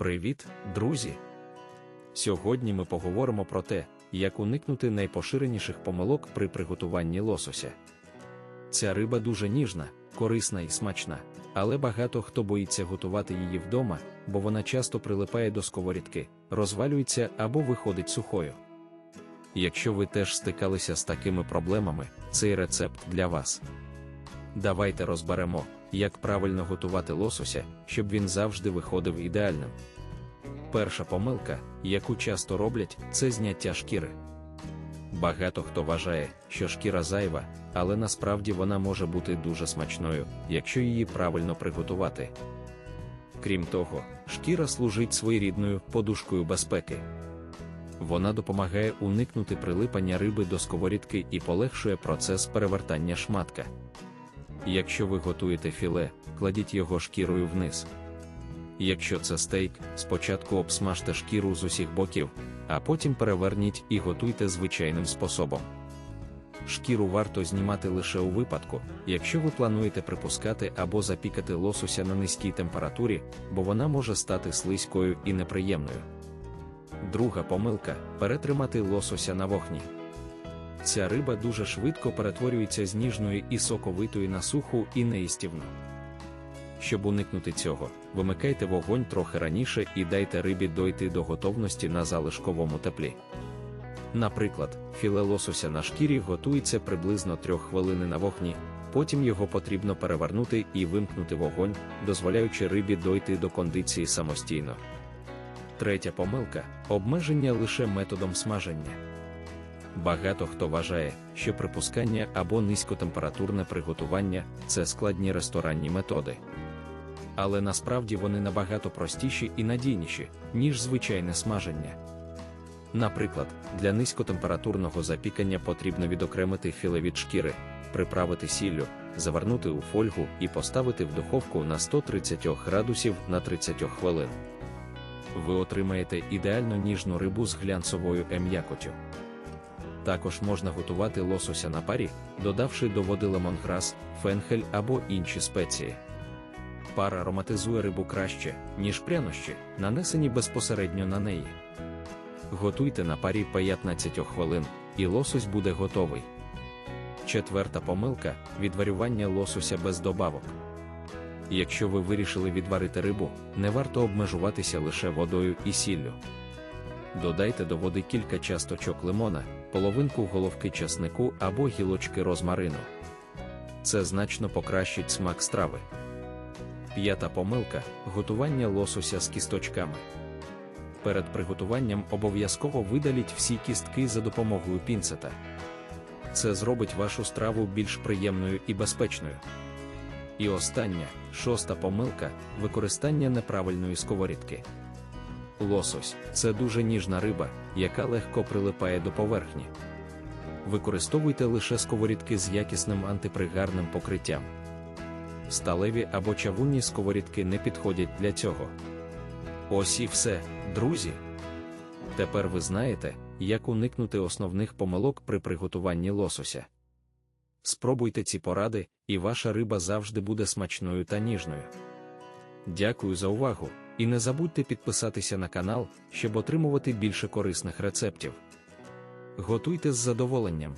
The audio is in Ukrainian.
Привіт, друзі! Сьогодні ми поговоримо про те, як уникнути найпоширеніших помилок при приготуванні лосося. Ця риба дуже ніжна, корисна і смачна, але багато хто боїться готувати її вдома, бо вона часто прилипає до сковорідки, розвалюється або виходить сухою. Якщо ви теж стикалися з такими проблемами, цей рецепт для вас. Давайте розберемо, як правильно готувати лосося, щоб він завжди виходив ідеальним. Перша помилка, яку часто роблять, це зняття шкіри. Багато хто вважає, що шкіра зайва, але насправді вона може бути дуже смачною, якщо її правильно приготувати. Крім того, шкіра служить своєрідною подушкою безпеки. Вона допомагає уникнути прилипання риби до сковорідки і полегшує процес перевертання шматка. Якщо ви готуєте філе, кладіть його шкірою вниз. Якщо це стейк, спочатку обсмажте шкіру з усіх боків, а потім переверніть і готуйте звичайним способом. Шкіру варто знімати лише у випадку, якщо ви плануєте припускати або запікати лосося на низькій температурі, бо вона може стати слизькою і неприємною. Друга помилка перетримати лосося на вогні. Ця риба дуже швидко перетворюється з ніжної і соковитої на суху і неїстівну. Щоб уникнути цього, вимикайте вогонь трохи раніше і дайте рибі дойти до готовності на залишковому теплі. Наприклад, філе лосося на шкірі готується приблизно 3 хвилини на вогні, потім його потрібно перевернути і вимкнути вогонь, дозволяючи рибі дойти до кондиції самостійно. Третя помилка обмеження лише методом смаження. Багато хто вважає, що припускання або низькотемпературне приготування це складні ресторанні методи. Але насправді вони набагато простіші і надійніші, ніж звичайне смаження. Наприклад, для низькотемпературного запікання потрібно відокремити філе від шкіри, приправити сіллю, завернути у фольгу і поставити в духовку на 130 градусів на 30 хвилин. Ви отримаєте ідеально ніжну рибу з глянцевою ем'якотю. Також можна готувати лосося на парі, додавши до води лемонграс, фенхель або інші спеції. Пар ароматизує рибу краще, ніж прянощі, нанесені безпосередньо на неї. Готуйте на парі 15 хвилин, і лосось буде готовий. Четверта помилка відварювання лосося без добавок. Якщо ви вирішили відварити рибу, не варто обмежуватися лише водою і сіллю. Додайте до води кілька часточок лимона, половинку головки часнику або гілочки розмарину. Це значно покращить смак страви. П'ята помилка готування лосося з кісточками. Перед приготуванням обов'язково видаліть всі кістки за допомогою пінцета. Це зробить вашу страву більш приємною і безпечною. І остання, шоста помилка використання неправильної сковорідки. Лосось це дуже ніжна риба, яка легко прилипає до поверхні. Використовуйте лише сковорідки з якісним антипригарним покриттям. Сталеві або чавунні сковорідки не підходять для цього. Ось і все, друзі. Тепер ви знаєте, як уникнути основних помилок при приготуванні лосося. Спробуйте ці поради, і ваша риба завжди буде смачною та ніжною. Дякую за увагу, і не забудьте підписатися на канал, щоб отримувати більше корисних рецептів. Готуйте з задоволенням.